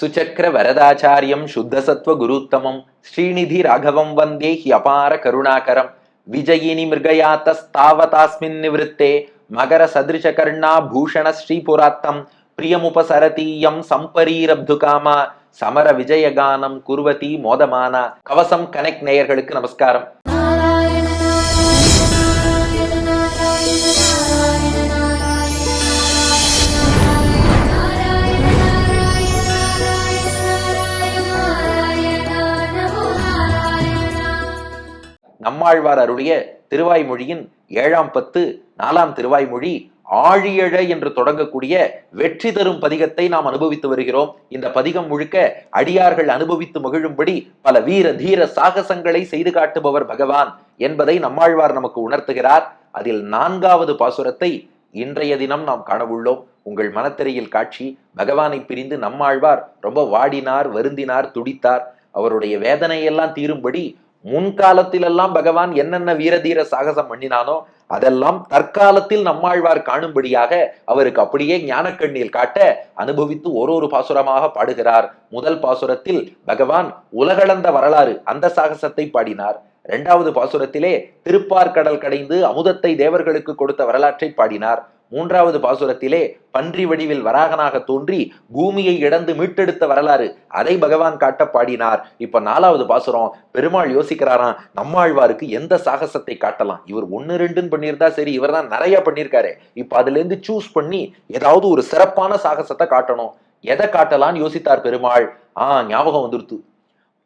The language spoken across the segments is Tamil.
சுச்சக்கர வரதாச்சாரியம் சுத்தசத்வ குருத்தமம். ஸ்ரீநிதி ராகவம் வந்தே ஹி அபார கருணாகரம். விஜயினி மிருகயாத்தஸ்தாவதாஸ்மின் நிவத்தே மகர சதிருஷ கர்ணா பூஷண ஸ்ரீபுராத்தம். பிரியமுபசரதீயம் சம்பரீரப்துகாமா. சமர விஜயகானம் குருவதி மோதமானா. கவசம் கனெக்ட் நேயர்களுக்கு நமஸ்காரம். நம்மாழ்வார் அருளிய திருவாய்மொழியின் ஏழாம் பத்து நாலாம் திருவாய்மொழி ஆழியழ என்று தொடங்கக்கூடிய வெற்றி தரும் பதிகத்தை நாம் அனுபவித்து வருகிறோம். இந்த பதிகம் முழுக்க அடியார்கள் அனுபவித்து மகிழும்படி பல வீர தீர சாகசங்களை செய்து காட்டுபவர் பகவான் என்பதை நம்மாழ்வார் நமக்கு உணர்த்துகிறார். அதில் நான்காவது பாசுரத்தை இன்றைய தினம் நாம் காணவுள்ளோம். உங்கள் மனத்திரையில் காட்சி பகவானை பிரிந்து நம்மாழ்வார் ரொம்ப வாடினார் வருந்தினார் துடித்தார். அவருடைய வேதனையெல்லாம் தீரும்படி முன்காலத்திலெல்லாம் பகவான் என்னென்ன வீரதீர சாகசம் பண்ணினானோ அதெல்லாம் தற்காலத்தில் நம்மாழ்வார் காணும்படியாக அவருக்கு அப்படியே ஞானக்கண்ணில் காட்ட அனுபவித்து ஒரு ஒரு பாசுரமாக பாடுகிறார். முதல் பாசுரத்தில் பகவான் உலகளந்த வரலாறு அந்த சாகசத்தை பாடினார். இரண்டாவது பாசுரத்திலே திருப்பார்கடல் கடைந்து அமுதத்தை தேவர்களுக்கு கொடுத்த வரலாற்றை பாடினார். மூன்றாவது பாசுரத்திலே பன்றி வடிவில் வராகனாக தோன்றி பூமியை இடந்து மீட்டெடுத்த வரலாறு. அதை பகவான் காட்ட பாடினார். இப்ப நாலாவது பாசுரம் பெருமாள் யோசிக்கிறாராம் நம்மாழ்வாருக்கு எந்த சாகசத்தை காட்டலாம்? இவர் ஒன்னு ரெண்டுன்னு பண்ணியிருந்தா சரி இவர் தான் நிறைய பண்ணியிருக்காரு. இப்ப அதுல இருந்து சூஸ் பண்ணி ஏதாவது ஒரு சிறப்பான சாகசத்தை காட்டணும். எதை காட்டலாம்னு யோசித்தார் பெருமாள்? ஆஹ் ஞாபகம் வந்துருத்து.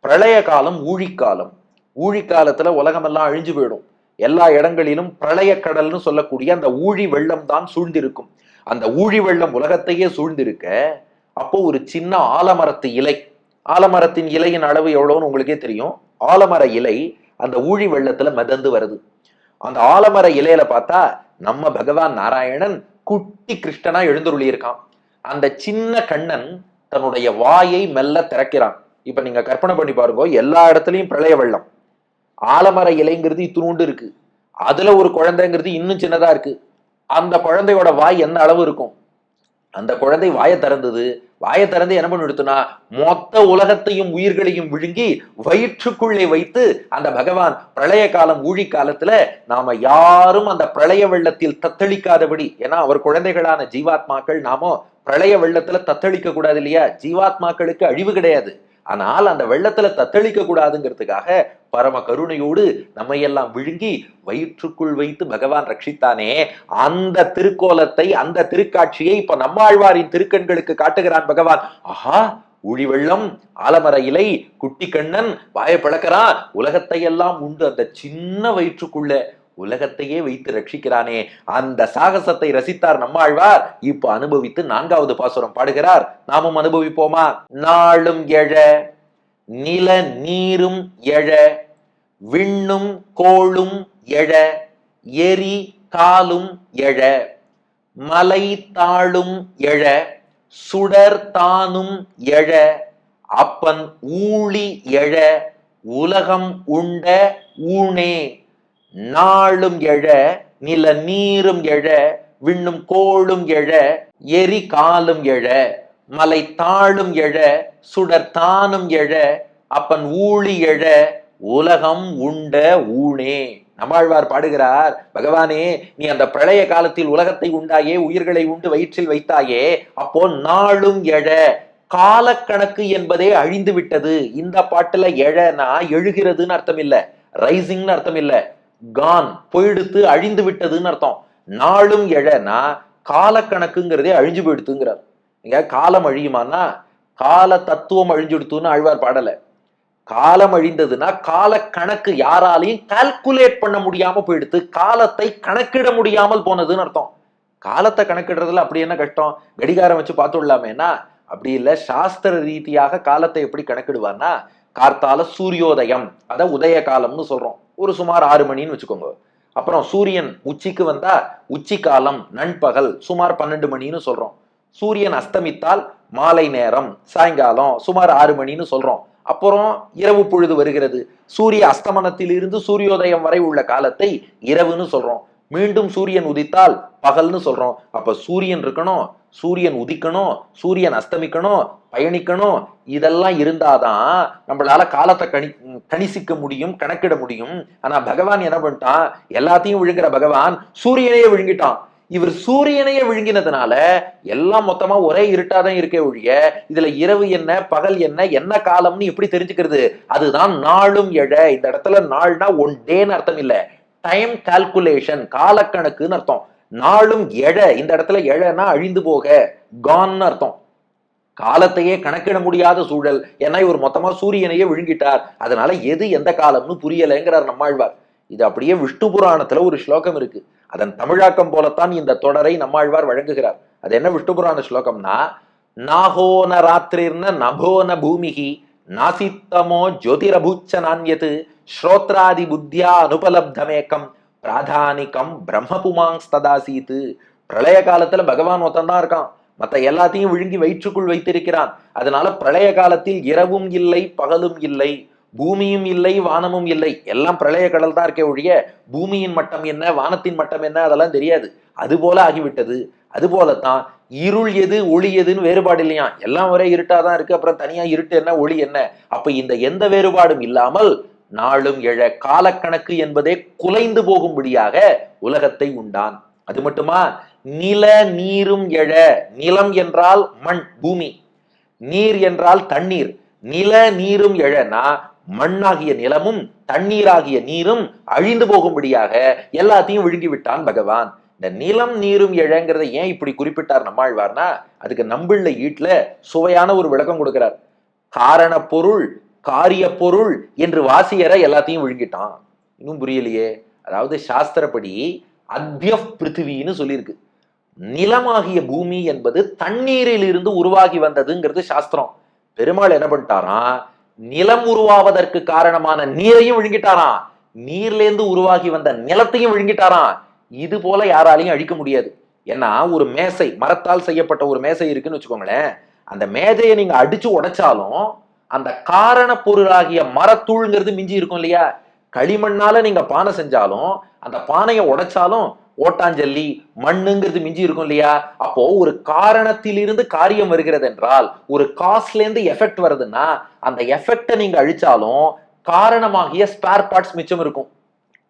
பிரளய காலம் ஊழிக்காலம். ஊழிக்காலத்துல உலகமெல்லாம் அழிஞ்சு போயிடும். எல்லா இடங்களிலும் பிரளய கடல்னு சொல்லக்கூடிய அந்த ஊழி வெள்ளம் தான் சூழ்ந்திருக்கும். அந்த ஊழி வெள்ளம் உலகத்தையே சூழ்ந்திருக்க அப்போ ஒரு சின்ன ஆலமரத்து இலை ஆலமரத்தின் இலையின் அளவு எவ்வளவுன்னு உங்களுக்கே தெரியும். ஆலமர இலை அந்த ஊழி வெள்ளத்துல மிதந்து வருது. அந்த ஆலமர இலையில பார்த்தா நம்ம பகவான் நாராயணன் குட்டி கிருஷ்ணனா எழுந்துருளி இருக்கான் அந்த சின்ன கண்ணன் தன்னுடைய வாயை மெல்ல திறக்கிறான். இப்ப நீங்க கற்பனை பண்ணி பாருங்க எல்லா இடத்துலயும் பிரளய வெள்ளம். ஆலமர இலைங்கிறது இத்தினூண்டு இருக்கு. அதுல ஒரு குழந்தைங்கிறது இன்னும் சின்னதா இருக்கு. அந்த குழந்தையோட வாய் என்ன அளவு இருக்கும்? அந்த குழந்தை வாயை திறந்தது. வாயை திறந்து என்ன பண்ணிடுத்துனா மொத்த உலகத்தையும் உயிர்களையும் விழுங்கி வயிற்றுக்குள்ளே வைத்து அந்த பகவான் பிரளய காலம் ஊழி காலத்துல நாம யாரும் அந்த பிரளய வெள்ளத்தில் தத்தளிக்காதபடி ஏன்னா அவர் குழந்தைகளான ஜீவாத்மாக்கள் நாமோ பிரளய வெள்ளத்துல தத்தளிக்க கூடாது இல்லையா? ஜீவாத்மாக்களுக்கு அழிவு கிடையாது. ஆனால் அந்த வெள்ளத்துல தத்தளிக்க கூடாதுங்கிறதுக்காக பரம கருணையோடு நம்மையெல்லாம் விழுங்கி வயிற்றுக்குள் வைத்து பகவான் ரட்சித்தானே அந்த திருக்கோலத்தை அந்த திருக்காட்சியை இப்ப நம்மாழ்வாரின் திருக்கண்களுக்கு காட்டுகிறான் பகவான். ஆஹா ஊழி வெள்ளம் ஆலமர இலை குட்டி கண்ணன் வாயை பிளக்கிறான் உலகத்தை எல்லாம் உண்டு அந்த சின்ன வயிற்றுக்குள்ள. உலகத்தையே வைத்து ரட்சிக்கிறானே. அந்த சாகசத்தை ரசித்தார் நம்மாழ்வார். இப்ப அனுபவித்து நான்காவது பாசுரம் பாடுகிறார். நாமும் அனுபவிப்போமா? நாளும் எழ நில நீரும் எழ விண்ணும் கோளும் எழ எரி காலும் எழ மலை தாளும் எழ சுடர் தானும் எழ அப்பன் ஊழி எழ உலகம் உண்ட ஊனே. நாளும் எழ நில நீரும் எழ விண்ணும் கோளும் எழ எரி காலும் எழ மலை தாழும் எழ சுடர் தானும் எழ அப்பன் ஊழி எழ உலகம் உண்ட ஊனே. நம்மாழ்வார் பாடுகிறார் பகவானே நீ அந்த பிரளய காலத்தில் உலகத்தை உண்டாயே உயிர்களை உண்டு வயிற்றில் வைத்தாயே அப்போ நாளும் எழ காலக்கணக்கு என்பதே அழிந்து விட்டது இந்த பாட்டுல எழனா எழுகிறதுன்னு அர்த்தம் இல்ல ரைசிங்னு அர்த்தம் இல்ல கான் போயிடுத்து அழிந்து விட்டதுன்னு அர்த்தம். நாளும் எழனா காலக்கணக்குங்கிறதே அழிஞ்சு போயிடுத்துங்கிறார். நீங்க காலம் அழியுமானா கால தத்துவம் அழிஞ்சுடுத்துன்னு ஆழ்வார் பாடல. காலம் அழிந்ததுன்னா கால கணக்கு யாராலையும் கால்குலேட் பண்ண முடியாம போயிடுத்து காலத்தை கணக்கிட முடியாமல் போனதுன்னு அர்த்தம். காலத்தை கணக்கிடுறதுல அப்படி என்ன கஷ்டம்? கடிகாரம் வச்சு பார்த்துடலாமேனா? அப்படி இல்லை சாஸ்திர ரீதியாக காலத்தை எப்படி கணக்கிடுவார்னா கார்த்தால சூரியோதயம் அதை உதய காலம்னு சொல்றோம். ஒரு சுமார் ஆறு மணின்னு வச்சுக்கோங்க. அப்புறம் சூரியன் உச்சிக்கு வந்தா உச்சி காலம் நண்பகல் சுமார் பன்னெண்டு மணின்னு சொல்றோம். சூரியன் அஸ்தமித்தால் மாலை நேரம் சாயங்காலம் சுமார் ஆறு மணின்னு சொல்றோம். அப்புறம் இரவு பொழுது வருகிறது. சூரிய அஸ்தமனத்திலிருந்து சூரியோதயம் வரை உள்ள காலத்தை இரவுன்னு சொல்றோம். மீண்டும் சூரியன் உதித்தால் பகல்னு சொல்றோம். அப்ப சூரியன் இருக்கணும் சூரியன் உதிக்கணும் சூரியன் அஸ்தமிக்கணும் பயணிக்கணும் இதெல்லாம் இருந்தாதான் நம்மளால காலத்தை கணி கணிசிக்க முடியும் கணக்கிட முடியும். ஆனா பகவான் என்ன பண்ணிட்டான்? எல்லாத்தையும் விழுங்குற பகவான் சூரியனையே விழுங்கிட்டான். இவர் சூரியனையே விழுங்கினதுனால எல்லாம் மொத்தமா ஒரே இருட்டாதான் இருக்கே ஒழிய இதுல இரவு என்ன பகல் என்ன என்ன காலம்னு எப்படி தெரிஞ்சுக்கிறது. அதுதான் நாளும் எழ. இந்த இடத்துல நாள்னா ஒன் டேன்னு அர்த்தம் இல்லை. டைம் கால்குலேஷன் காலக்கணக்குன்னு அர்த்தம். நாளும் எழ இந்த இடத்துல எழனா அழிந்து போக கான்னு அர்த்தம். காலத்தையே கணக்கிட முடியாத சூழல். ஏன்னா இவர் மொத்தமா சூரியனையே விழுங்கிட்டார். அதனால எது எந்த காலம்னு புரியலைங்கிறார் நம்மாழ்வார். இது அப்படியே விஷ்ணு புராணத்துல ஒரு ஸ்லோகம் இருக்கு. அதன் தமிழாக்கம் போலத்தான் இந்த தொடரை நம்மாழ்வார் வழங்குகிறார். அது என்ன விஷ்ணு புராண ஸ்லோகம்னா நாகோன ராத்திரிர்ன நபோன பூமிகி நாசித்தமோ ஜோதிரபூச்ச நான்யது ஸ்ரோத்ராதி புத்தியா அனுபலப்தமேக்கம். பிராதானிகம் பிரம்மபுமாங்ஸ்ததாசீத்து பிரளய காலத்துல பகவான் ஒருத்தன் இருக்கான். மத்த எல்லாத்தையும் விழுங்கி வயிற்றுக்குள் வைத்திருக்கிறான். அதனால பிரளய காலத்தில் இரவும் இல்லை பகலும் இல்லை பூமியும் இல்லை வானமும் இல்லை. எல்லாம் பிரளய கடல் தான் இருக்கே ஒழிய பூமியின் மட்டம் என்ன வானத்தின் மட்டம் என்ன அதெல்லாம் தெரியாது. அது போல ஆகிவிட்டது. அது போலத்தான் இருள் எது ஒளி எதுன்னு வேறுபாடு இல்லையா? எல்லாம் ஒரே இருட்டாதான் இருக்கு. அப்புறம் தனியா இருட்டு என்ன ஒளி என்ன? அப்ப இந்த எந்த வேறுபாடும் இல்லாமல் நாளும் எழ காலக்கணக்கு என்பதே குலைந்து போகும்படியாக உலகத்தை உண்டான். அது மட்டுமா? நில நீரும் எழ நிலம் என்றால் மண் பூமி. நீர் என்றால் தண்ணீர். நில நீரும் எழனா மண்ணாகிய நிலமும் தண்ணீராகிய நீரும் அழிந்து போகும்படியாக எல்லாத்தையும் விழுங்கி விட்டான் பகவான். இந்த நிலம் நீரும் எழங்கிறத ஏன் இப்படி குறிப்பிட்டார் நம்மாழ்வார்னா அதுக்கு நம்பிள்ள ஈட்டுல சுவையான ஒரு விளக்கம் கொடுக்கிறார். காரண பொருள் காரிய பொருள் என்று வாசியற எல்லாத்தையும் விழுங்கிட்டான். இன்னும் புரியலையே. அதாவது சாஸ்திரப்படி அத்ய பிருத்திவின்னு சொல்லியிருக்கு. நிலமாகிய பூமி என்பது தண்ணீரில் இருந்து உருவாகி வந்ததுங்கிறது சாஸ்திரம். பெருமாள் என்ன பண்ணிட்டாராம் நிலம் உருவாவதற்கு காரணமான நீரையும் விழுங்கிட்டாராம் நீர்லேருந்து உருவாகி வந்த நிலத்தையும் விழுங்கிட்டாராம் இது போல யாராலையும் அழிக்க முடியாது. ஏன்னா ஒரு மேசை மரத்தால் செய்யப்பட்ட ஒரு மேசை இருக்குன்னு வச்சுக்கோங்களேன். அந்த மேஜையை நீங்க அடிச்சு உடைச்சாலும் அந்த காரண பொருளாகிய மரத்தூள்ங்கிறது மிஞ்சி இருக்கும் இல்லையா? களிமண்ணால நீங்க பானை செஞ்சாலும் அந்த பானையை உடைச்சாலும் ஓட்டாஞ்சல்லி மண்ணுங்கிறது மிஞ்சி இருக்கும் இல்லையா? அப்போ ஒரு காரணத்திலிருந்து காரியம் வருகிறது என்றால் ஒரு காஸ்ட்ல இருந்து எஃபெக்ட் வருதுன்னா அந்த எஃபெக்டை நீங்க அழிச்சாலும் காரணமாகிய ஸ்பேர் பார்ட்ஸ் மிச்சம் இருக்கும்.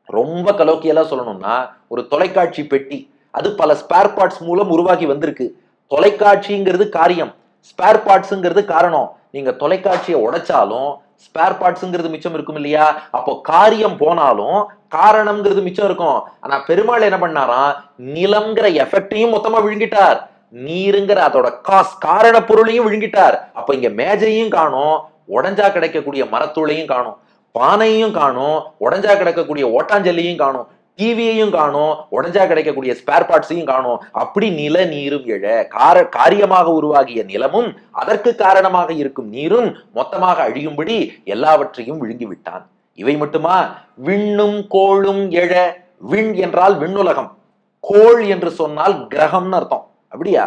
ரொம்ப கலோக்கியலா சொல்லணும்னா ஒரு தொலைக்காட்சி பெட்டி அது பல ஸ்பேர் பார்ட்ஸ் மூலம் உருவாகி வந்திருக்கு. தொலைக்காட்சிங்கிறது காரியம். ஸ்பேர் பார்ட்ஸுங்கிறது காரணம். நீங்க தொலைக்காட்சியை உடைச்சாலும் ஸ்பேர் பார்ட்ஸுங்கிறது மிச்சம் இருக்கும் இல்லையா? அப்போ காரியம் போனாலும் காரணம்ங்கிறது மிச்சம் இருக்கும். ஆனா பெருமாள் என்ன பண்ணாராம் நிலம்ங்கிற எஃபெக்டையும் மொத்தமா விழுங்கிட்டார். நீருங்கிற அதோட காஸ் காரண பொருளையும் விழுங்கிட்டார். அப்ப இங்க மேஜையும் காணும் உடஞ்சா கிடைக்கக்கூடிய மரத்தூளையும் காணும் பானையும் காணும் உடஞ்சா கிடக்கக்கூடிய ஓட்டாஞ்சலியும் காணும். டிவியையும் காணும் உடஞ்சா கிடைக்கக்கூடிய ஸ்பேர் பார்ட்ஸையும் காணும். அப்படி நில நீரும் எழ கார காரியமாக உருவாகிய நிலமும் அதற்கு காரணமாக இருக்கும் நீரும் மொத்தமாக அழியும்படி எல்லாவற்றையும் விழுங்கி விட்டான் இவை மட்டுமா? விண்ணும் கோளும் எழ விண் என்றால் விண்ணுலகம். கோள் என்று சொன்னால் கிரகம்னு அர்த்தம். அப்படியா?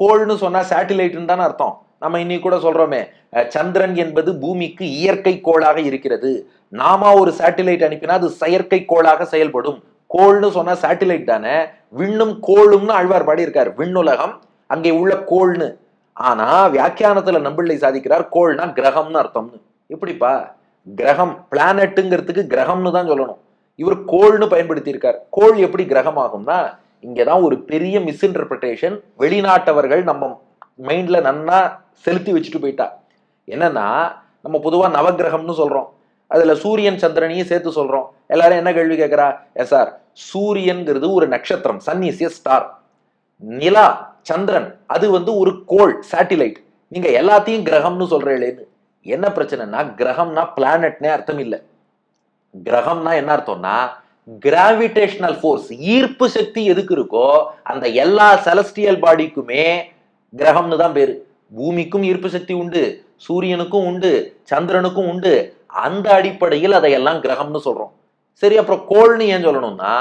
கோள்னு சொன்னா சேட்டிலைட்னு தானே அர்த்தம். நம்ம இன்னைக்கு கூட சொல்றோமே சந்திரன் என்பது பூமிக்கு இயற்கை கோளாக இருக்கிறது. நாம ஒரு சேட்டிலைட் அனுப்பினா அது செயற்கை கோளாக செயல்படும். கோள்னு சொன்னா சேட்டிலைட் தானே. விண்ணும் கோளும்னு ஆழ்வார் பாடியிருக்கார். விண்ணுலகம் அங்கே உள்ள கோள்னு. ஆனா வியாக்கியானத்துல நம்பிள்ளை சாதிக்கிறார் கோள்னா கிரகம்னு அர்த்தம்னு. எப்படிப்பா? கிரகம் பிளானட்டுங்கிறதுக்கு கிரகம்னு தான் சொல்லணும். இவர் கோள்னு பயன்படுத்தியிருக்கார். கோள் எப்படி கிரகம் ஆகும்னா இங்கதான் ஒரு பெரிய மிஸ்இன்டர்பிரிட்டேஷன் வெளிநாட்டவர்கள் நம்ம மைண்டில் நன்னா செலுத்தி வச்சுட்டு போயிட்டா. என்னன்னா நம்ம பொதுவாக நவக்கிரகம்னு சொல்கிறோம் அதில் சூரியன் சந்திரனையும் சேர்த்து சொல்கிறோம் எல்லாரும் என்ன கேள்வி கேட்குறா? எஸ் சார் சூரியன்கிறது ஒரு நட்சத்திரம் சன் இஸ் எ ஸ்டார் நிலா சந்திரன் அது வந்து ஒரு கோள் சேட்டிலைட் நீங்கள் எல்லாத்தையும் கிரகம்னு சொல்கிறீங்களேன்னு என்ன பிரச்சனைனா கிரகம்னா பிளானட்னே அர்த்தம் இல்லை. கிரகம்னா என்ன அர்த்தம்னா கிராவிடேஷனல் ஃபோர்ஸ் ஈர்ப்பு சக்தி எதுக்கு இருக்கோ அந்த எல்லா செலஸ்டியல் பாடிக்குமே கிரகம்னு தான் பேரு. பூமிக்கும் ஈர்ப்பு சக்தி உண்டு சூரியனுக்கும் உண்டு சந்திரனுக்கும் உண்டு. அந்த அடிப்படையில் அதையெல்லாம் கிரகம்னு சொல்றோம். சரி அப்புறம் கோள்னு ஏன் சொல்லணும்னா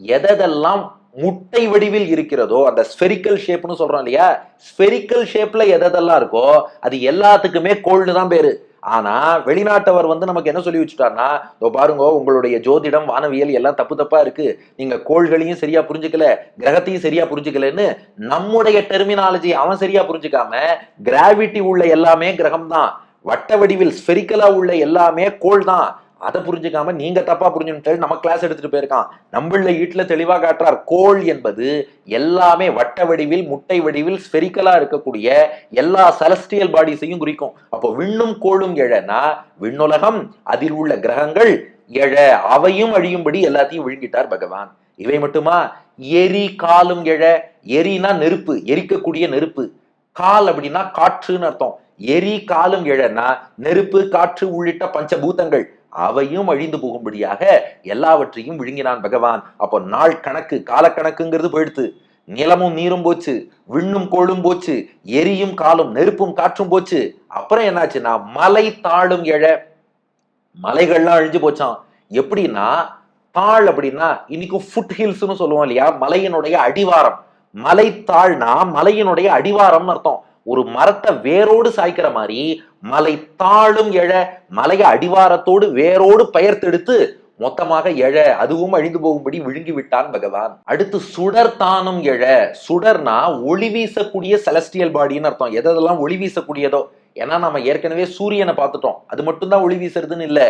எதெல்லாம் முட்டை வடிவில் இருக்கிறதோ அந்த ஸ்பெரிக்கல் ஷேப்னு சொல்றோம் இல்லையா? ஸ்பெரிக்கல் ஷேப்ல எதெல்லாம் இருக்கோ அது எல்லாத்துக்குமே கோள்னு தான் பேரு. ஆனா வெளிநாட்டவர் வந்து நமக்கு என்ன சொல்லி வச்சுட்டாருன்னா இதோ பாருங்க உங்களுடைய ஜோதிடம் வானவியல் எல்லாம் தப்பு தப்பா இருக்கு. நீங்க கோள்களையும் சரியா புரிஞ்சுக்கல கிரகத்தையும் சரியா புரிஞ்சுக்கலன்னு நம்முடைய டெர்மினாலஜி அவன் சரியா புரிஞ்சுக்காம கிராவிட்டி உள்ள எல்லாமே கிரகம் தான் வட்ட வடிவில் ஸ்பெரிக்கலா உள்ள எல்லாமே கோள் தான் அதை புரிஞ்சுக்காம நீங்க தப்பா புரிஞ்சுட்டு நம்ம கிளாஸ் எடுத்துட்டு போயிருக்கான். நம்மள வீட்டுல தெளிவா காட்டுறார். கோள் என்பது எல்லாமே வட்ட வடிவில் முட்டை வடிவில் ஸ்பெரிக்கலா இருக்கக்கூடிய எல்லா செலஸ்டியல் பாடிஸையும் குறிக்கும். அப்போ விண்ணும் கோளும் எழனா விண்ணுலகம் அதில் உள்ள கிரகங்கள் எழ அவையும் அழியும்படி எல்லாத்தையும் விழுங்கிட்டார் பகவான். இவை மட்டுமா? எரி காலும் எழ. எரினா நெருப்பு எரிக்கக்கூடிய நெருப்பு. கால் அப்படின்னா காற்றுன்னு அர்த்தம். எரி காலும் எழனா நெருப்பு காற்று உள்ளிட்ட பஞ்சபூதங்கள். அவையும் அழிந்து போகும்படியாக எல்லாவற்றையும் விழுங்கினான் பகவான். அப்போ நாள் கணக்கு காலக்கணக்குங்கிறது போயிடுத்து. நிலமும் நீரும் போச்சு விண்ணும் கோளும் போச்சு எரியும் காலும் நெருப்பும் காற்றும் போச்சு. அப்புறம் என்னாச்சுன்னா மலை தாழும் எழ மலைகள்லாம் அழிஞ்சு போச்சான் எப்படின்னா தாழ் அப்படின்னா இன்னைக்கும் ஃபுட் ஹில்ஸ்னு சொல்லுவோம் இல்லையா? மலையினுடைய அடிவாரம். மலை தாழ்னா மலையினுடைய அடிவாரம்னு அர்த்தம். ஒரு மரத்தை வேரோடு சாய்க்கிற மாதிரி மலை தாழும் எழ மலைய அடிவாரத்தோடு வேரோடு பெயர்த்தெடுத்து மொத்தமாக எழ அதுவும் அழிந்து போகும்படி விழுங்கி விட்டான் பகவான். அடுத்து சுடர் தானும் எழ சுடர்னா ஒளி வீசக்கூடிய செலஸ்டியல் பாடின்னு அர்த்தம். எதெல்லாம் ஒளி வீசக்கூடியதோ? ஏன்னா நம்ம ஏற்கனவே சூரியனை பார்த்துட்டோம். அது மட்டும்தான் ஒளி வீசுறதுன்னு இல்லை.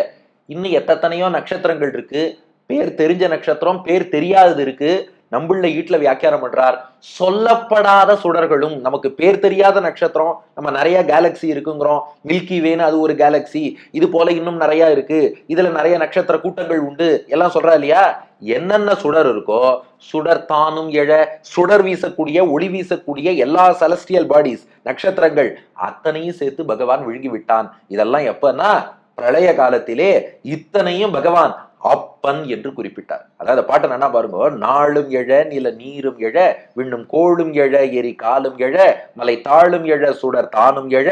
இன்னும் எத்தனையோ நட்சத்திரங்கள் இருக்கு. பேர் தெரிஞ்ச நட்சத்திரம் பேர் தெரியாதது இருக்கு. நம்புள்ள வீட்டுல வியாக்கியானம் பண்றார். சொல்லப்படாத சுடர்களும் நமக்கு பேர் தெரியாத நட்சத்திரம். நம்ம நிறைய கேலக்சி இருக்குங்கிறோம். மில்கி வேன்னு அது ஒரு கேலக்சி இது போல இன்னும் நிறைய இருக்கு. இதுல நிறைய நட்சத்திர கூட்டங்கள் உண்டு. எல்லாம் சொல்றா இல்லையா? என்னென்ன சுடர் இருக்கோ சுடர் தானும் எழ சுடர் வீசக்கூடிய ஒளி வீசக்கூடிய எல்லா செலஸ்டியல் பாடிஸ் நட்சத்திரங்கள் அத்தனையும் சேர்த்து பகவான் விழுங்கி விட்டான். இதெல்லாம் எப்பன்னா பிரளய காலத்திலே இத்தனையும் பகவான் அப்பன் என்று குறிப்பிட்டார். அதாவது பாட்டை என்ன பாருங்க. நாளும் எழ நில நீரும் எழ விண்ணும் கோளும் எழ எரி காலும் எழ மலை தாழும் எழ சுடர் தானும் எழ.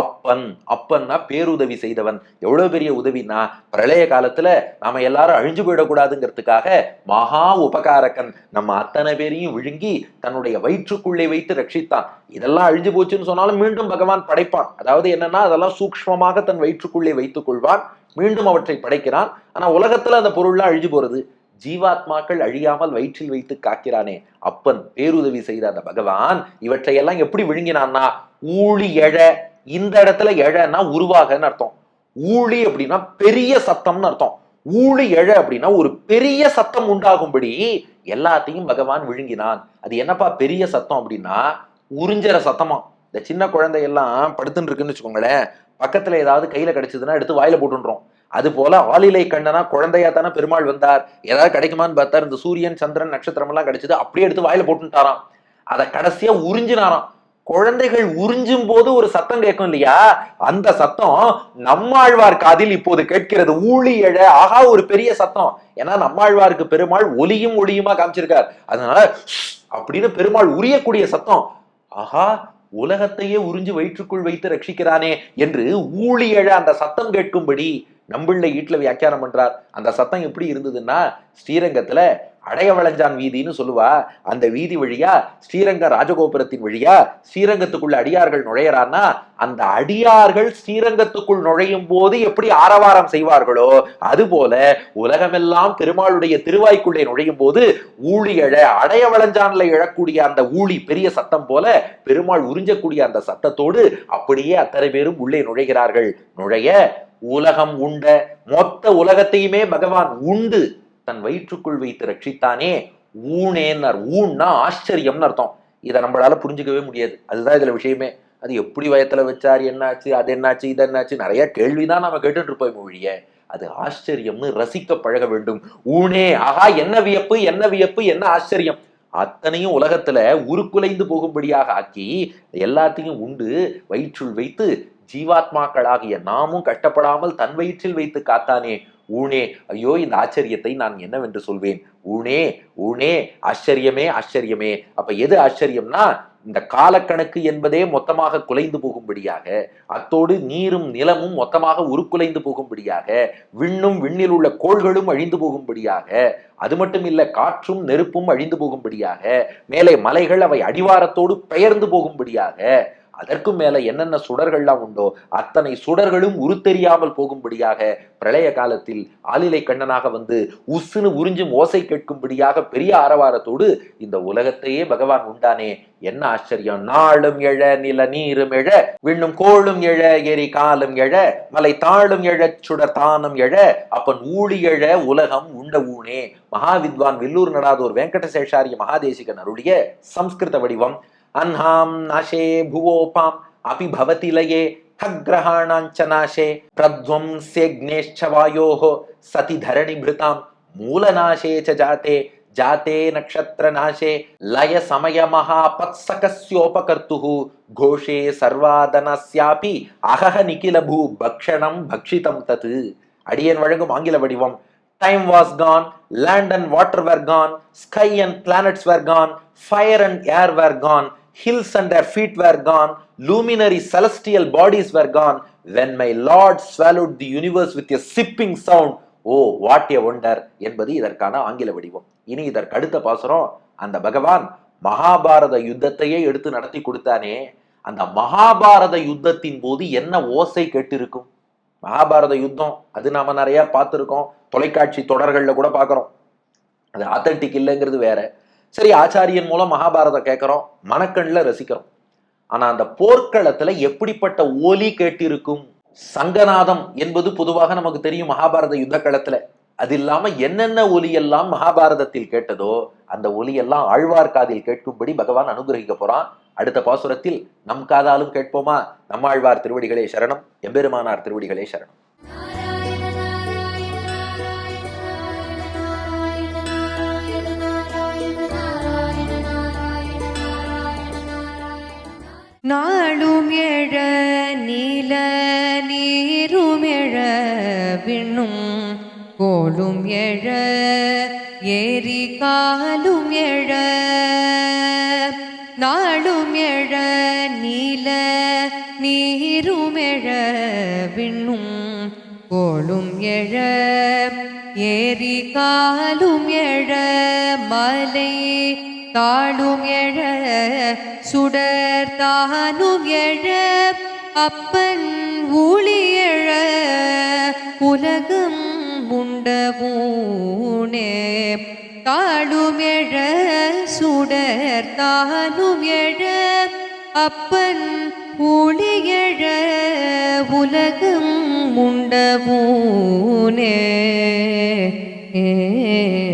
அப்பன் அப்பன்னா பேருதவி செய்தவன். எவ்வளவு பெரிய உதவினா பிரளய காலத்துல நாம எல்லாரும் அழிஞ்சு போயிடக்கூடாதுங்கிறதுக்காக மகா உபகாரக்கன் நம்ம அத்தனை பேரையும் விழுங்கி தன்னுடைய வயிற்றுக்குள்ளே வைத்து ரட்சித்தான். இதெல்லாம் அழிஞ்சு போச்சுன்னு சொன்னாலும் மீண்டும் பகவான் படைப்பான். அதாவது என்னன்னா அதெல்லாம் சூக்மமாக தன் வயிற்றுக்குள்ளே வைத்துக் கொள்வான். மீண்டும் அவற்றை படைக்கிறான். ஆனா உலகத்துல அந்த பொருள்லாம் அழிஞ்சு போறது. ஜீவாத்மாக்கள் அழியாமல் வயிற்றில் வைத்து காக்கிறானே. அப்பன் பேருதவி செய்த அந்த பகவான் இவற்றையெல்லாம் எப்படி விழுங்கினான்னா ஊழி எழ. இந்த இடத்துல எழன்னா உருவாகன்னு அர்த்தம். ஊழி அப்படின்னா பெரிய சத்தம்னு அர்த்தம். ஊழி எழ அப்படின்னா ஒரு பெரிய சத்தம் உண்டாகும்படி எல்லாத்தையும் பகவான் விழுங்கினான். அது என்னப்பா பெரிய சத்தம் அப்படின்னா உறிஞ்சற சத்தமா. இந்த சின்ன குழந்தை எல்லாம் படுத்துன்னு இருக்குன்னு வச்சுக்கோங்களேன். பக்கத்துல ஏதாவது கையில கிடைச்சதுன்னா எடுத்து வாயில போட்டுன்றோம். அது போல ஆளிலை கண்ணனா குழந்தையா தானே பெருமாள் வந்தார். ஏதாவது கிடைக்குமான்னு பார்த்தார். இந்த சூரியன் சந்திரன் நட்சத்திரம் எல்லாம் கிடைச்சது. அப்படியே எடுத்து வாயில போட்டுட்டாராம். அதை கடைசியா உறிஞ்சினாராம். குழந்தைகள் உறிஞ்சும் போது ஒரு சத்தம் கேட்கும் இல்லையா? அந்த சத்தம் நம்மாழ்வார் காதில் இப்போது கேட்கிறது. ஊழி எழ. ஆகா ஒரு பெரிய சத்தம். ஏன்னா நம்மாழ்வாருக்கு பெருமாள் ஒலியும் ஒளியுமா காமிச்சிருக்கார். அதனால அப்படின்னு பெருமாள் உரியக்கூடிய சத்தம். ஆஹா உலகத்தையே உறிஞ்சு வயிற்றுக்குள் வைத்து ரட்சிக்கிறானே என்று ஊழியழ அந்த சத்தம் கேட்கும்படி நம்பிள்ளை வீட்டுல வியாக்கியானம் பண்றார். அந்த சத்தம் எப்படி இருந்ததுன்னா ஸ்ரீரங்கத்துல அடையவளஞ்சான் வீதின்னு சொல்லுவா. அந்த வீதி வழியா ஸ்ரீரங்க ராஜகோபுரத்தின் வழியா ஸ்ரீரங்கத்துக்குள்ள அடியார்கள் நுழையறான்னா அந்த அடியார்கள் ஸ்ரீரங்கத்துக்குள் நுழையும் போது எப்படி ஆரவாரம் செய்வார்களோ அதுபோல உலகமெல்லாம் பெருமாளுடைய திருவாய்க்குள்ளே நுழையும் போது ஊழி எழ அடையவளஞ்சான்ல எழக்கூடிய அந்த ஊழி பெரிய சத்தம் போல பெருமாள் உறிஞ்சக்கூடிய அந்த சத்தத்தோடு அப்படியே அத்தனை பேரும் உள்ளே நுழைகிறார்கள். நுழைய உலகம் உண்ட மொத்த உலகத்தையுமே பகவான் உண்டு. தன் வயிற்றுக்குள் வைத்து ரட்சித்தானே? ஊனேன்னார். ஊன்னா ஆச்சரியம்னு அர்த்தம். இதை நம்மளால புரிஞ்சுக்கவே முடியாது. அதுதான் இதுல விஷயமே. அது எப்படி வயத்துல வச்சார் என்னாச்சு அது என்னாச்சு இது என்னாச்சு? நிறைய கேள்விதான் நம்ம கேட்டுட்டு இருப்போம் மொழிய அது ஆச்சரியம்னு ரசிக்க பழக வேண்டும். ஊனே ஆஹா என்ன வியப்பு என்ன வியப்பு என்ன ஆச்சரியம்? அத்தனையும் உலகத்துல உருக்குலைந்து போகும்படியாக ஆக்கி எல்லாத்தையும் உண்டு வயிற்றுள் வைத்து ஜீவாத்மாக்களாகிய நாமும் கஷ்டப்படாமல் தன் வயிற்றில் வைத்து காத்தானே? ஊனே ஐயோ இந்த ஆச்சரியத்தை நான் என்னவென்று சொல்வேன்? ஊனே ஊனே ஆச்சரியமே ஆச்சரியமே. அப்ப எது ஆச்சரியம்னா இந்த காலக்கணக்கு என்பதே மொத்தமாக குலைந்து போகும்படியாக அத்தோடு நீரும் நிலமும் மொத்தமாக உருக்குலைந்து போகும்படியாக விண்ணும் விண்ணில் உள்ள கோள்களும் அழிந்து போகும்படியாக அது மட்டும் இல்ல காற்றும் நெருப்பும் அழிந்து போகும்படியாக மேலே மலைகள் அவை அடிவாரத்தோடு பெயர்ந்து போகும்படியாக அதற்கும் மேல என்னென்ன சுடர்கள்லாம் உண்டோ அத்தனை சுடர்களும் உருத்தெரியாமல் போகும்படியாக பிரளய காலத்தில் ஆலிலை கண்ணனாக வந்து உஸ்ஸுன்னு உறிஞ்சும் ஓசை கேட்கும்படியாக பெரிய ஆரவாரத்தோடு இந்த உலகத்தையே பகவான் உண்டானே. என்ன ஆச்சரியம்? நாளும் எழ நில நீரும் எழ விண்ணும் கோளும் எழ எரி காலும் எழ மலை தாழும் எழ சுடர் தானும் எழ அப்பன் ஊழி எழ உலகம் உண்ட ஊனே. மகாவித்வான் வில்லூர் நடாதோர் வெங்கடசேஷாரிய மகாதேசிகன் அருளிய சம்ஸ்கிருத வடிவம். అన్హాం నాశే భువోపాం అపి భవతి లయే హగ్రహాణాంచ నాశే ప్రధ్వం సేగ్నేశ్చవాయో సతి ధరణి భృతాం మూలనాశే చ జాతే జాతే నక్షత్ర నాశే లయ సమయ మహాపత్సకస్యోపకర్తు ఘోషే సర్వాదనస్యాపి అహహ నిఖిల భూ భక్షణం భక్షితం తత్ అడియన్ వழங்கும் ஆங்கில వడివం time was gone land and water were gone sky and planets were gone fire and air were gone hills and their feet were gone, luminary celestial bodies were gone, when my Lord swallowed the universe with a sipping sound. Oh what a wonder என்பது இதற்கான ஆங்கில வடிவம். இனி இதற்கு அடுத்த பாசுரம். அந்த பகவான் மகாபாரத யுத்தத்தையே எடுத்து நடத்தி கொடுத்தானே. அந்த மகாபாரத யுத்தத்தின் போது என்ன ஓசை கேட்டிருக்கும்? மகாபாரத யுத்தம் அது நாம நிறைய பார்த்துருக்கோம். தொலைக்காட்சி தொடர்களில் கூட பார்க்குறோம். அது ஆத்தன்டிக் இல்லைங்கிறது வேற. சரி ஆச்சாரியன் மூலம் மகாபாரதம் கேட்குறோம். மனக்கண்ணில் ரசிக்கிறோம். ஆனா அந்த போர்க்களத்துல எப்படிப்பட்ட ஒலி கேட்டிருக்கும்? சங்கநாதம் என்பது பொதுவாக நமக்கு தெரியும் மகாபாரத யுத்த களத்தில் அது இல்லாம என்னென்ன ஒலி எல்லாம் மகாபாரதத்தில் கேட்டதோ அந்த ஒலி எல்லாம் ஆழ்வார் காதில் கேட்கும்படி பகவான் அனுகிரகிக்க போறான். அடுத்த பாசுரத்தில் நம் காதாலும் கேட்போமா? நம்மாழ்வார் திருவடிகளே சரணம் எம்பெருமானார் திருவடிகளே சரணம். கோலும் எழ ஏரி காலும் எழ நாளும் எழ நீல நீரும் எழ விண்ணும் கோலும் எழ ஏரி காலும் எழ மலை தாழும் எழ சுடர் தானும் எழ அப்பன் ஊழியழ உலகம் முண்டவூனே தாழும் எழ சுடர் தானும் எழ அப்பன் ஒளியழ உலகம் முண்டவூனே ஏ